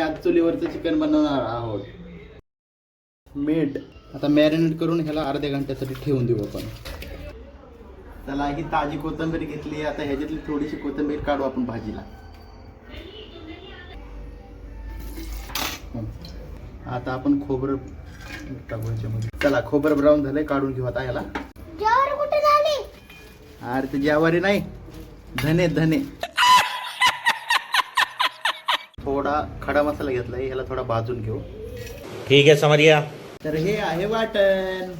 आज चुलीवरचं चिकन बनवणार आहोत. मीठ आता मॅरिनेट करून ह्याला अर्ध्या घंट्यासाठी ठेवून देऊ आपण. त्याला ही ताजी कोथिंबीर घेतली आता ह्याच्यातली थोडीशी कोथिंबीर काढू आपण भाजीला. आता आपण खोबरं टाकू ह्याच्यामध्ये. चला खोबरं ब्राऊन झालंय काढून घेऊ आता ह्याला. अरे ते ज्वारी नाही. धने धने. थोडा खडा मसाला घेतलाय ह्याला थोडा भाजून घेऊ. ठीक है समझ गया तर हे आहे वाटण.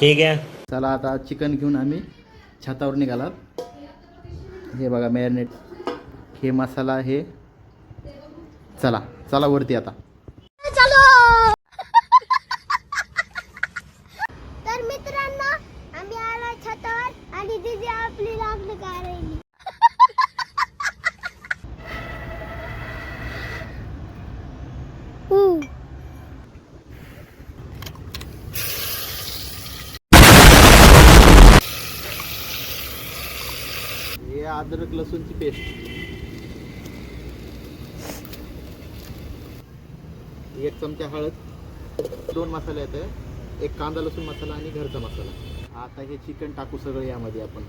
ठीक है चला आता चिकन घेऊन आम्ही छतावर निघाला हे बघा मॅरिनेट हे मसाला हे चला चला वरती आता चलो तर मित्रांनो आम्ही आला छतावर आणि दिदी आपली लागलं करायली हे अद्रक लसूणची पेस्ट एक चमचा हळद दोन मसाले आहेत. एक कांदा लसूण मसाला आणि घरचा मसाला. आता हे चिकन टाकू सगळं यामध्ये आपण.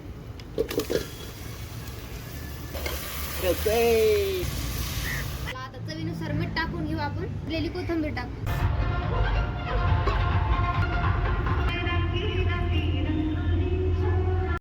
आता चवीनुसार मीठ टाकून घेऊ आपण. कोथंबीर टाकू.